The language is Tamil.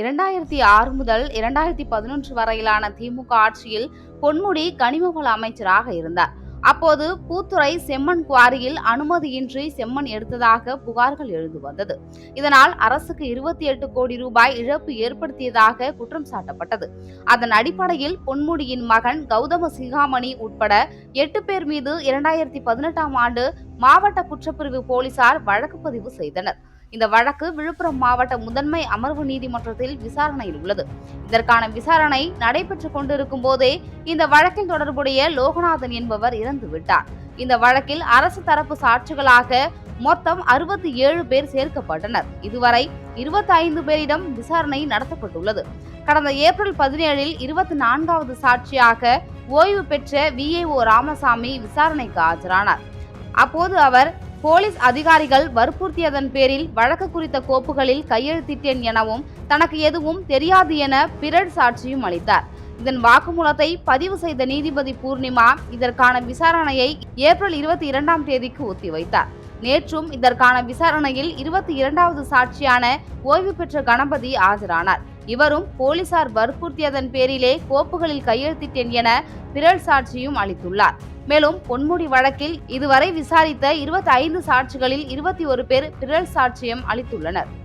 இரண்டாயிரத்தி ஆறு முதல் இரண்டாயிரத்தி பதினொன்று வரையிலான திமுக ஆட்சியில் பொன்முடி கனிமவள அமைச்சராக இருந்தார். அப்போது பூத்துறை செம்மண் குவாரியில் அனுமதியின்றி செம்மண் எடுத்ததாக புகார்கள் எழுந்து வந்தது. இதனால் அரசுக்கு இருபத்தி எட்டு கோடி ரூபாய் இழப்பு ஏற்படுத்தியதாக குற்றம் சாட்டப்பட்டது. அதன் அடிப்படையில் பொன்முடியின் மகன் கௌதம சிகாமணி உட்பட எட்டு பேர் மீது இரண்டாயிரத்தி பதினெட்டாம் ஆண்டு மாவட்ட குற்றப்பிரிவு போலீசார் வழக்கு பதிவு செய்தனர். இந்த வழக்கு விழுப்புரம் மாவட்ட முதன்மை அமர்வு நீதிமன்றத்தில் விசாரணையில் உள்ளது. இதற்கான விசாரணை நடைபெற்றுக் கொண்டிருக்கும் போதே இந்த வழக்கில் தொடர்புடைய லோகநாதன் என்பவர் இறந்துவிட்டார் இந்த வழக்கில் அரசு தரப்பு சாட்சிகளாக மொத்தம் அறுபத்தி ஏழு பேர் சேர்க்கப்பட்டனர். இதுவரை இருபத்தி ஐந்து பேரிடம் விசாரணை நடத்தப்பட்டுள்ளது. கடந்த ஏப்ரல் பதினேழில் இருபத்தி நான்காவது சாட்சியாக ஓய்வு பெற்ற விஏஓ ராமசாமி விசாரணைக்கு ஆஜரானார். அப்போது அவர் போலீஸ் அதிகாரிகள் வற்புறுத்தியதன் பேரில் வழக்கு குறித்த கோப்புகளில் கையெழுத்திட்டேன் எனவும் தனக்கு எதுவும் தெரியாது என பிறர் சாட்சியும் அளித்தார். இதன் வாக்குமூலத்தை பதிவு செய்த நீதிபதி பூர்ணிமா இதற்கான விசாரணையை ஏப்ரல் இருபத்தி இரண்டாம் தேதிக்கு ஒத்திவைத்தார். நேற்றும் இதற்கான விசாரணையில் இருபத்தி இரண்டாவது சாட்சியான ஓய்வு பெற்ற கணபதி ஆஜரானார். இவரும் போலீசார் வற்புறுத்தியதன் பேரிலே கோப்புகளில் கையெழுத்திட்டேன் என பிறல் சாட்சியும் அளித்துள்ளார். மேலும் பொன்முடி வழக்கில் இதுவரை விசாரித்த இருபத்தி ஐந்து சாட்சிகளில் இருபத்தி ஒரு பேர் பிறல் சாட்சியம் அளித்துள்ளனர்.